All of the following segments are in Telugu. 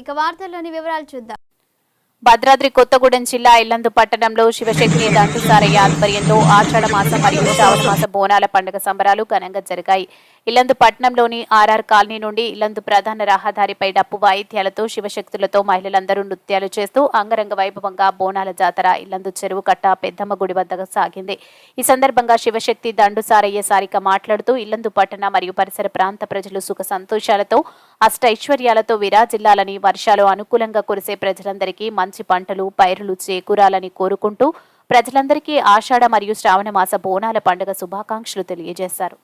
ఇక వార్తల్లోని వివరాలు చూద్దాం. భద్రాద్రి కొత్తగూడెం జిల్లా ఇల్లందు పట్టణంలో శివశక్తి దంతుసారయ్య ఆధ్వర్యంలో ఆషాఢ మాసం మరియు శ్రావణ మాస బోనాల పండుగ సంబరాలు ఘనంగా జరిగాయి. ఇల్లందు పట్టణంలోని ఆర్ఆర్ కాలనీ నుండి ఇల్లందు ప్రధాన రహదారిపై డప్పు వాయిద్యాలతో శివశక్తులతో మహిళలందరూ నృత్యాలు చేస్తూ అంగరంగ వైభవంగా బోనాల జాతర ఇల్లందు చెరువు కట్ట పెద్దమ్మ గుడి వద్దకు సాగింది. ఈ సందర్భంగా శివశక్తి దండుసారయ్య సారిక మాట్లాడుతూ ఇల్లందు పట్టణ మరియు పరిసర ప్రాంత ప్రజలు సుఖ సంతోషాలతో అష్టైశ్వర్యాలతో విరాజిల్లాలని వర్షాలు అనుకూలంగా కురిసే ప్రజలందరికీ మంచి పంటలు పైరులు చేకూరాలని కోరుకుంటూ ప్రజలందరికీ ఆషాఢ మరియు శ్రావణ మాస బోనాల పండుగ శుభాకాంక్షలు తెలియజేశారు.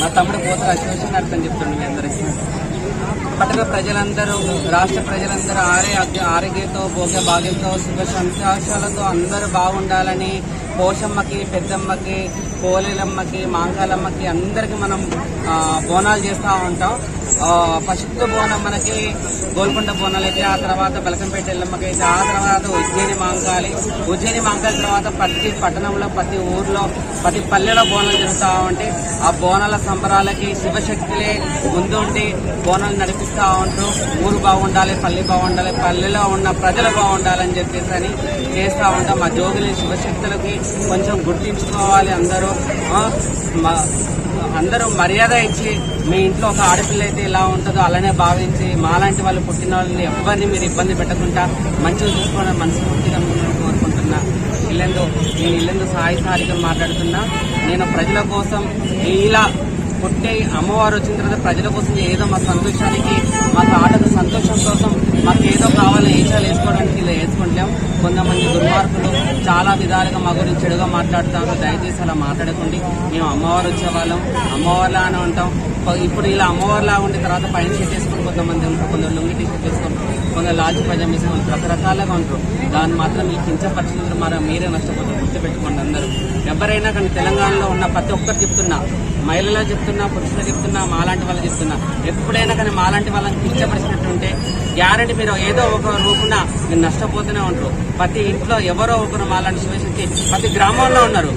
మా తమ్ముడు పోతే అసోసియేషన్ నడుపుని చెప్తుండే మీ అందరికీ. పట్టణ ప్రజలందరూ రాష్ట్ర ప్రజలందరూ ఆరే ఆరోగ్యంతో భోగ్య భాగ్యంతో సుఖ సంతోషాలతో అందరూ బాగుండాలని పోషమ్మకి పెద్దమ్మకి పోలేలమ్మకి మాంకాలమ్మకి అందరికీ మనం బోనాలు చేస్తూ ఉంటాం. ఫస్ట్ బోనం మనకి గోల్కొండ బోనాలు అయితే ఆ తర్వాత బలకంపేట ఎల్లమ్మకి అయితే ఆ తర్వాత ఉజ్జయిని మాంకాలి. ఉజ్జయిని మాంకాలి తర్వాత ప్రతి పట్టణంలో ప్రతి ఊర్లో ప్రతి పల్లెలో బోనాలు జరుగుతూ ఉంటే ఆ బోనాల సంబరాలకి శివశక్తులే ముందుండి బోనాలు నడిపిస్తూ ఉంటూ ఊరు బాగుండాలి పల్లె బాగుండాలి పల్లెలో ఉన్న ప్రజలు బాగుండాలని చెప్పేసి అని చేస్తూ ఉంటాం. మా జోగులు శివశక్తులకి కొంచెం గుర్తించుకోవాలి అందరూ. మా- అందరూ మర్యాద ఇచ్చి మీ ఇంట్లో ఒక ఆడపిల్ల అయితే ఎలా ఉంటుందో అలానే భావించి మాలాంటి వాళ్ళు పుట్టిన వాళ్ళని ఎవరిని మీరు ఇబ్బంది పెట్టకుండా మంచిగా చూసుకోవడం మనస్ఫూర్తిగా కోరుకుంటున్నా. ఇల్లెందు నేను ఇల్లెందు సాయి సారిగా మాట్లాడుతున్నా. నేను ప్రజల కోసం ఇలా పుట్టే అమ్మవారు వచ్చిన తర్వాత ప్రజల కోసం ఏదో మా సంతోషానికి మా తాటకు సంతోషం కోసం మాకు ఏదో కావాలని ఏషాలు వేసుకోవడానికి ఇలా వేసుకుంటాం. కొంతమంది దుర్మార్గులు చాలా విధాలుగా మా గురించి చెడుగా మాట్లాడుతారు దయచేసి అలా మాట్లాడకండి. మేము అమ్మవారు వచ్చేవాళ్ళం. అమ్మవారిలా అని ఉంటాం ఇప్పుడు ఇలా అమ్మవారిలా ఉండి తర్వాత పైన షర్ట్ కొంతమంది ఉంటారు. కొందరు లుంగి టీ షర్ట్ వేసుకుంటారు కొందరు లాల్చి పజం వేసుకుంటారు రకరకాలుగా ఉంటారు. దాన్ని మాత్రం ఈ కించపరిచినందుకు మరో మీరే నష్టపోతారు. గుర్తుపెట్టుకోండి అందరూ. ఎవరైనా కానీ తెలంగాణలో ఉన్న ప్రతి ఒక్కరు చెప్తున్నా మహిళలు చెప్తున్నా పురుషులు చెప్తున్నా మాలాంటి వాళ్ళు చెప్తున్నా. ఎప్పుడైనా కానీ మాలాంటి వాళ్ళని కించపరిచినట్టు గ్యారంటీ మీరు ఏదో ఒక రూపున మీరు నష్టపోతూనే ఉంటారు. ప్రతి ఇంట్లో ఎవరో ఒకరు మాలాంటి శివశక్తి ప్రతి గ్రామంలో ఉన్నారు.